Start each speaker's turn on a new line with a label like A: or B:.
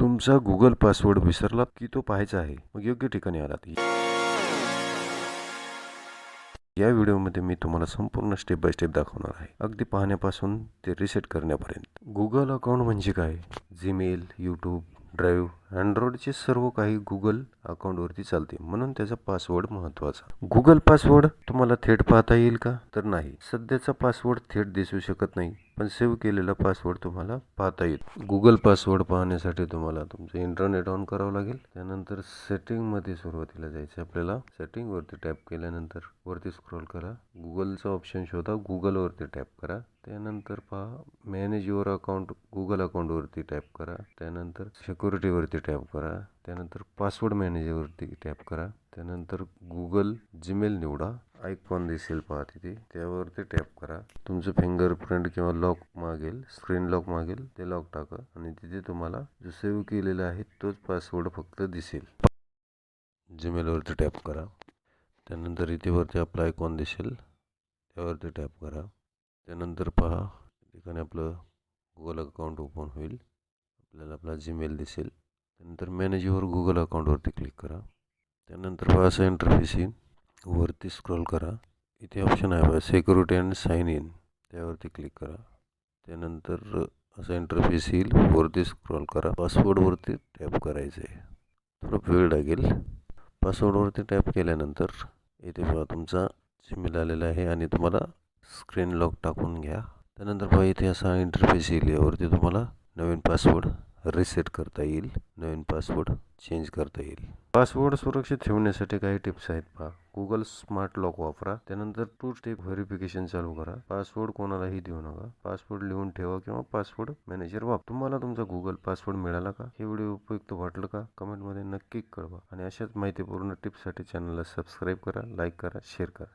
A: तुमचा Google password विसरलात की तो पाहायचा आहे? मग योग्य ठिकाणी आलात या व्हिडिओमध्ये मी तुम्हाला संपूर्ण स्टेप बाय स्टेप दाखवणार आहे. अगदी पाहण्यापासून ते रिसेट करण्यापर्यंत. गुगल अकाउंट म्हणजे काय? जीमेल यूट्यूब ड्राईव्ह अँड्रॉइडचे सर्व काही गुगल अकाउंटवरती चालते. म्हणून त्याचा पासवर्ड महत्त्वाचा. गुगल पासवर्ड तुम्हाला थेट पाहता येईल का? तर नाही. सध्याचा पासवर्ड थेट दिसू शकत नाही पण सेव्ह केलेला पासवर्ड तुम्हाला पाहता येईल. गुगल पासवर्ड पाहण्यासाठी तुम्हाला तुमचं इंटरनेट ऑन करावं लागेल. त्यानंतर सेटिंगमध्ये सुरुवातीला जायचं आपल्याला. सेटिंगवरती टॅप केल्यानंतर वरती स्क्रोल करा. गुगलचा ऑप्शन शोधा. गुगलवरती टॅप करा. त्यानंतर पहा. मॅनेज युअर अकाउंट गुगल अकाउंटवरती टॅप करा. त्यानंतर सिक्युरिटीवरती टॅप करा. त्यानंतर पासवर्ड मॅनेजरवरती टॅप करा. त्यानंतर गुगल जीमेल निवडा. आयकॉन दिसेल पहा तिथे. त्यावरती टॅप करा. तुमचं फिंगरप्रिंट किंवा लॉक मागेल. स्क्रीन लॉक मागेल. ते लॉक टाका. आणि तिथे तुम्हाला जो सेव्ह केलेला आहे तोच पासवर्ड फक्त दिसेल. जीमेलवरती टॅप करा. त्यानंतर इथे वरती आपला आयकॉन दिसेल. त्यावरती टॅप करा. त्यानंतर पहा ठिकाणी आपलं गुगल अकाउंट ओपन होईल. आपल्याला आपला जीमेल दिसेल. त्यानंतर मॅनेज युअर गुगल अकाउंटवरती क्लिक करा. त्यानंतर पहा असं इंटरफेस येईल. वरती स्क्रोल करा. इथे ऑप्शन आहे बघा सिक्युरिटी अँड साईन इन त्यावरती क्लिक करा. त्यानंतर असा इंटरफेस येईल. वरती स्क्रोल करा. पासवर्डवरती टॅप करायचं आहे थोडं वेळ लागेल. पासवर्डवरती टॅप केल्यानंतर इथे बघा तुमचा जीमेल आलेला आहे आणि तुम्हाला स्क्रीन लॉक टाकून घ्या. त्यानंतर पहा इथे असा इंटरफेस येईल. यावरती तुम्हाला नवीन पासवर्ड रिसेट करता येईल. नवीन पासवर्ड चेंज करता येईल. पासवर्ड सुरक्षित ठेवण्यासाठी काही टिप्स आहेत पहा. गुगल स्मार्ट लॉक वापरा. त्यानंतर टू स्टेप व्हेरिफिकेशन चालू करा. पासवर्ड कोणालाही देऊ नका. पासवर्ड लिहून ठेवा किंवा पासवर्ड मॅनेजर वापर. तुम्हाला तुमचा गुगल पासवर्ड मिळाला का? हे व्हिडिओ उपयुक्त वाटलं का? कमेंटमध्ये नक्की कळवा. आणि अशाच माहितीपूर्ण टिप्ससाठी चॅनलला सबस्क्राईब करा लाईक करा शेअर करा.